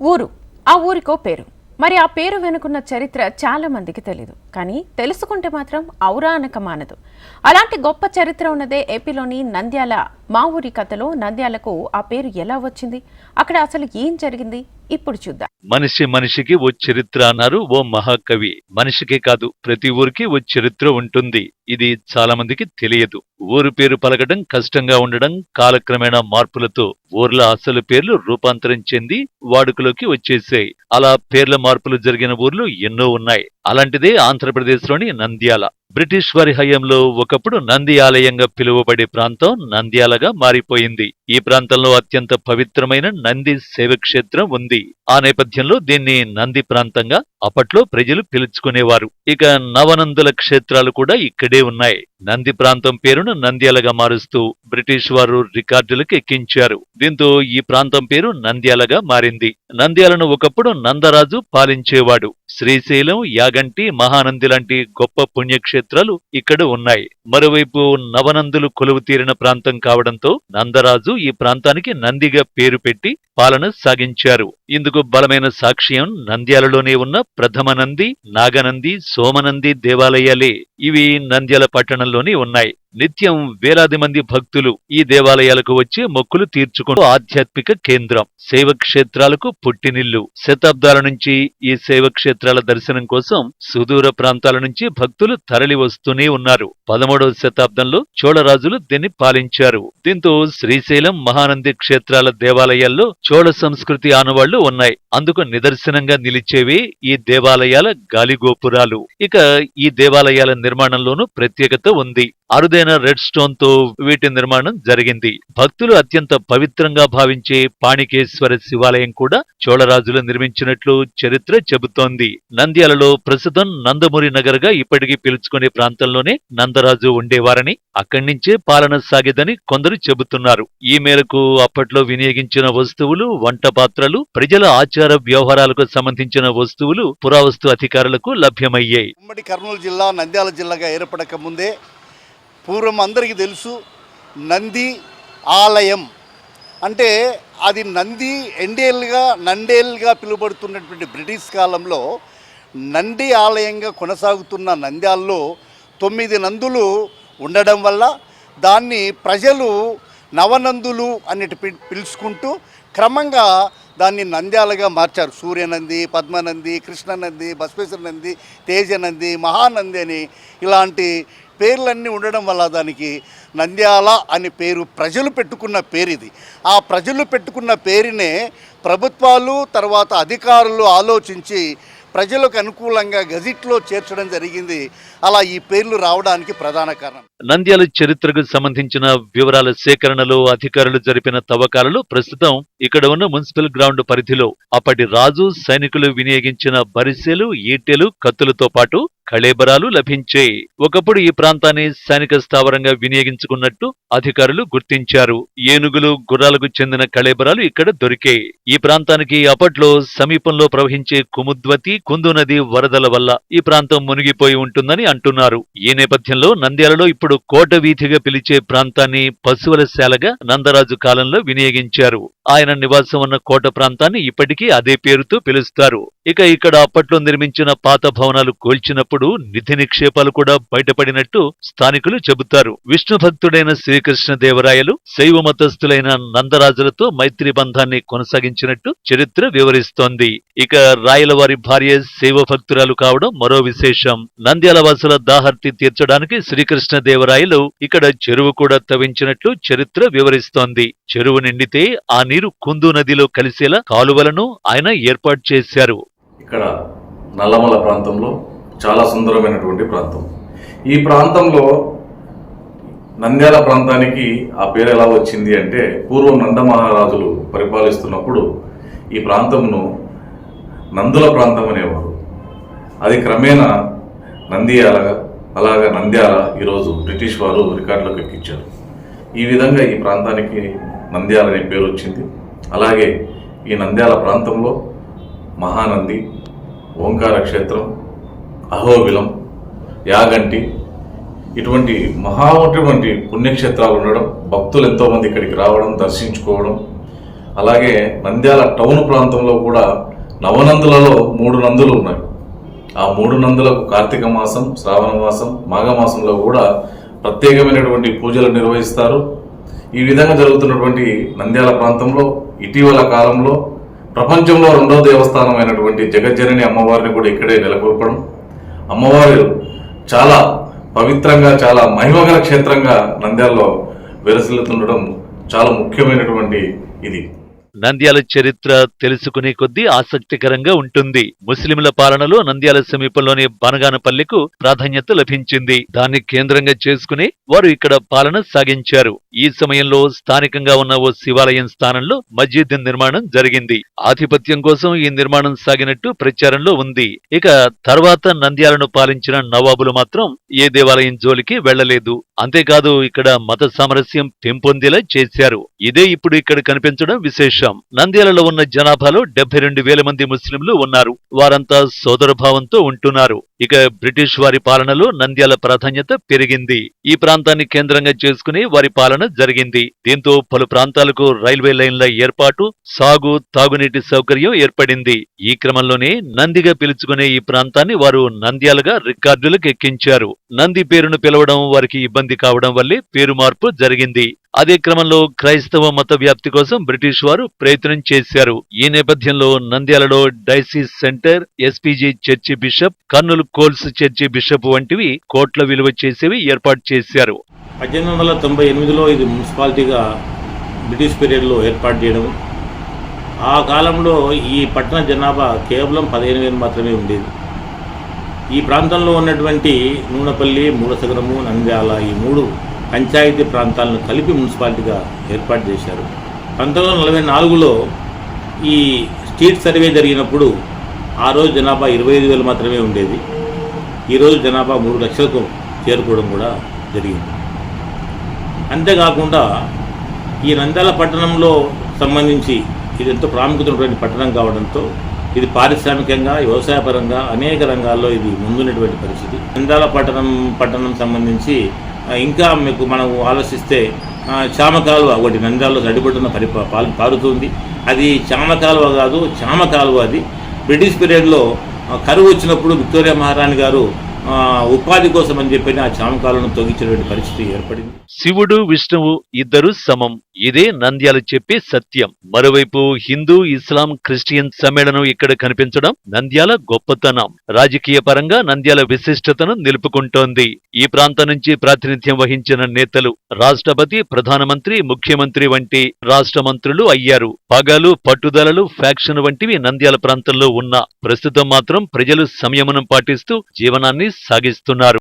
ఊరు. ఆ ఊరికో పేరు. మరి ఆ పేరు వెనుకున్న చరిత్ర చాలా మందికి తెలీదు. కానీ తెలుసుకుంటే మాత్రం ఔరా అనక మానదు అలాంటి గొప్ప చరిత్ర ఉన్నదే ఏపీలోని నంద్యాల మా ఊరి కథలో నంద్యాలకు ఆ పేరు ఎలా వచ్చింది? అక్కడ అసలు ఏం జరిగింది? ఇప్పుడు చూద్దాం. మనిషి మనిషికి ఓ చరిత్ర అన్నారు ఓ మహాకవి. మనిషికే కాదు ప్రతి ఊరికి ఓ చరిత్ర ఉంటుంది. ఇది చాలా మందికి తెలియదు. ఊరు పేరు పలకడం కష్టంగా ఉండడం కాలక్రమేణా మార్పులతో ఊర్ల అసలు పేర్లు రూపాంతరం చెంది వాడుకలోకి వచ్చేసాయి. అలా పేర్ల మార్పులు జరిగిన ఊర్లు ఎన్నో ఉన్నాయి. అలాంటిదే ఆంధ్రప్రదేశ్లోని నంద్యాల. బ్రిటిష్ వారి హయాంలో ఒకప్పుడు నంది ఆలయంగా పిలువబడే ప్రాంతం నంద్యాలగా మారిపోయింది. ఈ ప్రాంతంలో అత్యంత పవిత్రమైన నంది శైవక్షేత్రం ఉంది. ఆ నేపథ్యంలో దీన్ని నంది ప్రాంతంగా అప్పట్లో ప్రజలు పిలుచుకునేవారు. ఇక నవనందుల క్షేత్రాలు కూడా ఇక్కడే ఉన్నాయి. నంది ప్రాంతం పేరును నంద్యాలగా మారుస్తూ బ్రిటిష్ వారు రికార్డులకు ఎక్కించారు. దీంతో ఈ ప్రాంతం పేరు నంద్యాలగా మారింది. నంద్యాలను ఒకప్పుడు నందరాజు పాలించేవాడు. శ్రీశైలం యాగంటి మహానంది లాంటి గొప్ప పుణ్యక్షేత్రాలు ఇక్కడ ఉన్నాయి. మరోవైపు నవనందులు కొలువు తీరిన ప్రాంతం కావడంతో నందరాజు ఈ ప్రాంతానికి నందిగా పేరు పెట్టి పాలన సాగించారు. ఇందుకు బలమైన సాక్ష్యం నంద్యాలలోనే ఉన్న ప్రథమ నంది నాగనంది సోమనంది దేవాలయాలే. ఇవి నంద్యాల పట్టణంలోనే ఉన్నాయి. నిత్యం వేలాది మంది భక్తులు ఈ దేవాలయాలకు వచ్చి మొక్కులు తీర్చుకుంటూ ఆధ్యాత్మిక కేంద్రం. శైవ క్షేత్రాలకు పుట్టినిల్లు. శతాబ్దాల నుంచి ఈ శైవ క్షేత్రాల దర్శనం కోసం సుదూర ప్రాంతాల నుంచి భక్తులు తరలి వస్తూనే ఉన్నారు. పదమూడవ శతాబ్దంలో చోళరాజులు దీన్ని పాలించారు. దీంతో శ్రీశైలం మహానంది క్షేత్రాల దేవాలయాల్లో చోళ సంస్కృతి ఆనవాళ్ళు ఉన్నాయి. అందుకు నిదర్శనంగా నిలిచేవి ఈ దేవాలయాల గాలిగోపురాలు. ఇక ఈ దేవాలయాల నిర్మాణంలోనూ ప్రత్యేకత ఉంది. అరుదైన రెడ్ స్టోన్తో వీటి నిర్మాణం జరిగింది. భక్తులు అత్యంత పవిత్రంగా భావించే పాణికేశ్వర శివాలయం కూడా చోళరాజులు నిర్మించినట్లు చరిత్ర చెబుతోంది. నంద్యాలలో ప్రస్తుతం నందమూరి నగర్గా ఇప్పటికీ పిలుచుకునే ప్రాంతంలోనే నందరాజు ఉండేవారని అక్కడి నుంచే పాలన సాగేదని కొందరు చెబుతున్నారు. ఈ మేరకు అప్పట్లో వినియోగించిన వస్తువులు వంట పాత్రలు ప్రజల ఆచార వ్యవహారాలకు సంబంధించిన వస్తువులు పురావస్తు అధికారులకు లభ్యమయ్యాయి. ఉమ్మడి కర్నూలు జిల్లా నంద్యాల జిల్లాగా ఏర్పడక ముందే పూర్వం అందరికీ తెలుసు నంది ఆలయం. అంటే అది నంది ఎండేల్గా నండేల్గా పిలువబడుతున్నటువంటి బ్రిటిష్ కాలంలో నంది ఆలయంగా కొనసాగుతున్న నంద్యాల్లో తొమ్మిది నందులు ఉండడం వల్ల దాన్ని ప్రజలు నవనందులు అన్నిటి పి పిలుచుకుంటూ క్రమంగా దాన్ని నంద్యాలుగా మార్చారు. సూర్యనంది పద్మనంది కృష్ణనంది బసవేశ్వర నంది తేజనంది మహానంది అని ఇలాంటి పేర్లన్నీ ఉండడం వల్ల దానికి నంద్యాల అని పేరు ప్రజలు పెట్టుకున్న పేరు ఇది ఆ ప్రజలు పెట్టుకున్న పేరునే ప్రభుత్వాలు తర్వాత అధికారులు ఆలోచించి ప్రజలకు అనుకూలంగా గజిట్లో చేర్చడం జరిగింది. అలా ఈ పేర్లు రావడానికి ప్రధాన కారణం. నంద్యాల చరిత్రకు సంబంధించిన వివరాల సేకరణలో అధికారులు జరిపిన తవ్వకాలలో ప్రస్తుతం ఇక్కడ ఉన్న మున్సిపల్ గ్రౌండ్ పరిధిలో అప్పటి రాజు సైనికులు వినియోగించిన బరిసెలు ఈటెలు కత్తులతో పాటు కళేబరాలు లభించాయి ఒకప్పుడు ఈ ప్రాంతాన్ని సైనిక స్థావరంగా వినియోగించుకున్నట్టు అధికారులు గుర్తించారు. ఏనుగులు గుర్రాలకు చెందిన కళేబరాలు ఇక్కడ దొరికాయి ఈ ప్రాంతానికి అప్పట్లో సమీపంలో ప్రవహించే కుముద్వతి కుందు నది వరదల వల్ల ఈ ప్రాంతం మునిగిపోయి ఉంటుందని అంటున్నారు. ఈ నేపథ్యంలో నంద్యాలలో ఇప్పుడు కోట వీధిగా పిలిచే ప్రాంతాన్ని పశువుల శాలగా నందరాజు కాలంలో వినియోగించారు. ఆయన నివాసం ఉన్న కోట ప్రాంతాన్ని ఇప్పటికీ అదే పేరుతో పిలుస్తారు. ఇక ఇక్కడ అప్పట్లో నిర్మించిన పాత భవనాలు కోల్చినప్పుడు నిధి నిక్షేపాలు కూడా బయటపడినట్టు స్థానికులు చెబుతారు. విష్ణు భక్తుడైన శ్రీకృష్ణదేవరాయలు శైవ మతస్థులైన నందరాజులతో మైత్రి బంధాన్ని కొనసాగించినట్టు చరిత్ర వివరిస్తోంది. ఇక రాయలవారి భార్య శైవ భక్తురాలు కావడం మరో విశేషం. నంద్యాల వాసుల దాహర్తి తీర్చడానికి శ్రీకృష్ణదేవరాయలు ఇక్కడ చెరువు కూడా తవ్వించినట్లు చరిత్ర వివరిస్తోంది. చెరువు నిండితే ఆ నీరు కుందు నదిలో కలిసేలా కాలువలను ఆయన ఏర్పాటు చేశారు. ఇక్కడ నల్లమల ప్రాంతంలో చాలా సుందరమైనటువంటి ప్రాంతం. ఈ ప్రాంతంలో నంద్యాల ప్రాంతానికి ఆ పేరు ఎలా వచ్చింది అంటే పూర్వం నంద మహారాజులు పరిపాలిస్తున్నప్పుడు ఈ ప్రాంతంను నందుల ప్రాంతం అనేవారు. అది క్రమేణా నంద్యాల అలాగా నంద్యాల ఈరోజు బ్రిటిష్ వారు రికార్డులకు ఎక్కించారు. ఈ విధంగా ఈ ప్రాంతానికి నంద్యాల అనే పేరు వచ్చింది. అలాగే ఈ నంద్యాల ప్రాంతంలో మహానంది ఓంకార క్షేత్రం అహోబిలం యాగంటి ఇటువంటి మహాటువంటి పుణ్యక్షేత్రాలు ఉండడం భక్తులు ఎంతోమంది ఇక్కడికి రావడం దర్శించుకోవడం అలాగే నంద్యాల టౌన్ ప్రాంతంలో కూడా నవనందులలో మూడు నందులు ఉన్నాయి. ఆ మూడు నందులకు కార్తీక మాసం శ్రావణ మాసం మాఘమాసంలో కూడా ప్రత్యేకమైనటువంటి పూజలు నిర్వహిస్తారు. ఈ విధంగా జరుగుతున్నటువంటి నంద్యాల ప్రాంతంలో ఇటీవల కాలంలో ప్రపంచంలో రెండవ దేవస్థానం అయినటువంటి జగజ్జనని అమ్మవారిని కూడా ఇక్కడే నెలకొల్పడం అమ్మవారు చాలా పవిత్రంగా చాలా మహిమగల క్షేత్రంగా నంద్యాలలో విరసిల్లుతుండడం చాలా ముఖ్యమైనటువంటి ఇది. నంద్యాల చరిత్ర తెలుసుకునే కొద్దీ ఆసక్తికరంగా ఉంటుంది. ముస్లింల పాలనలో నంద్యాల సమీపంలోని బనగానపల్లికు ప్రాధాన్యత లభించింది. దాన్ని కేంద్రంగా చేసుకుని వారు ఇక్కడ పాలన సాగించారు. ఈ సమయంలో స్థానికంగా ఉన్న ఓ శివాలయం స్థానంలో మస్జిద్ నిర్మాణం జరిగింది. ఆధిపత్యం కోసం ఈ నిర్మాణం సాగినట్టు ప్రచారంలో ఉంది. ఇక తర్వాత నంద్యాలను పాలించిన నవాబులు మాత్రం ఏ దేవాలయం జోలికి వెళ్ళలేదు అంతేకాదు ఇక్కడ మత సామరస్యం పెంపొందేలా చేశారు. ఇదే ఇప్పుడు ఇక్కడ కనిపించడం విశేషం. నంద్యాలలో ఉన్న జనాభాలో డెబ్బై రెండు వేల మంది ముస్లింలు ఉన్నారు. వారంతా సోదరభావంతో ఉంటున్నారు. ఇక బ్రిటిష్ వారి పాలనలో నంద్యాల ప్రాధాన్యత పెరిగింది. ఈ ప్రాంతాన్ని కేంద్రంగా చేసుకుని వారి పాలన జరిగింది. దీంతో పలు ప్రాంతాలకు రైల్వే లైన్ల ఏర్పాటు సాగు తాగునీటి సౌకర్యం ఏర్పడింది. ఈ క్రమంలోనే నందిగా పిలుచుకునే ఈ ప్రాంతాన్ని వారు నంద్యాలుగా రికార్డులకు ఎక్కించారు. నంది పేరును పిలవడం వారికి ఇబ్బంది కావడం వల్లే పేరు మార్పు జరిగింది. అదే క్రమంలో క్రైస్తవ మత వ్యాప్తి కోసం బ్రిటిష్ వారు ప్రయత్నం చేశారు. ఈ నేపథ్యంలో నంద్యాలలో diocese centre SPG church bishop Kurnool Coles church bishop వంటివి కోట్ల విలువ చేసేవి ఏర్పాటు చేశారు. పద్దెనిమిది వందల తొంభై ఎనిమిదిలో ఇది మున్సిపాలిటీగా బ్రిటిష్ పీరియడ్లో ఏర్పాటు చేయడం. ఆ కాలంలో ఈ పట్టణ జనాభా కేవలం పదిహేను వేలు మాత్రమే ఉండేది. ఈ ప్రాంతంలో ఉన్నటువంటి నూనెపల్లి మూలసగరము నంద్యాల ఈ మూడు పంచాయతీ ప్రాంతాలను కలిపి మున్సిపాలిటీగా ఏర్పాటు చేశారు. పంతొమ్మిది వందల నలభై నాలుగులో ఈ స్ట్రీట్ సర్వే జరిగినప్పుడు ఆ రోజు జనాభా ఇరవై ఐదు వేలు మాత్రమే ఉండేది. ఈరోజు జనాభా మూడు లక్షలకు చేరుకోవడం కూడా జరిగింది. అంతేకాకుండా ఈ నంద్యాల పట్టణంలో సంబంధించి ఇది ఎంతో ప్రాముఖ్యత ఉన్నటువంటి పట్టణం కావడంతో ఇది పారిశ్రామికంగా వ్యవసాయపరంగా అనేక రంగాల్లో ఇది ముందున్నటువంటి పరిస్థితి. నంద్యాల పట్టణం పట్టణం సంబంధించి ఇంకా మీకు మనం ఆలోచిస్తే చామకాలువ చామ కాలువ ఒకటి నంద్యాలలో నడిపడుతున్న పరి పారుతుంది. అది చామ కాలువ కాదు చామ కాలువ అది. బ్రిటిష్ పీరియడ్లో కరువు వచ్చినప్పుడు విక్టోరియా మహారాణి గారు ఉపాధి కోసం అని చెప్పి ఆ చామకాలను తొగించినటువంటి పరిస్థితి ఏర్పడింది. శివుడు విష్ణువు ఇద్దరు సమం. ఇదే నంద్యాలు చెప్పే సత్యం. మరోవైపు హిందూ ఇస్లాం క్రిస్టియన్ సమ్మేళనం ఇక్కడ కనిపించడం నంద్యాల గొప్పతనం. రాజకీయ పరంగా నంద్యాల విశిష్టతను నిలుపుకుంటోంది. ఈ ప్రాంతం నుంచి ప్రాతినిధ్యం వహించిన నేతలు రాష్ట్రపతి ప్రధానమంత్రి ముఖ్యమంత్రి వంటి రాష్ట్ర మంత్రులు అయ్యారు. పగలు పట్టుదలలు ఫ్యాక్షన్ వంటివి నంద్యాల ప్రాంతంలో ఉన్న. ప్రస్తుతం మాత్రం ప్రజలు సంయమనం పాటిస్తూ జీవనాన్ని సాగిస్తున్నారు.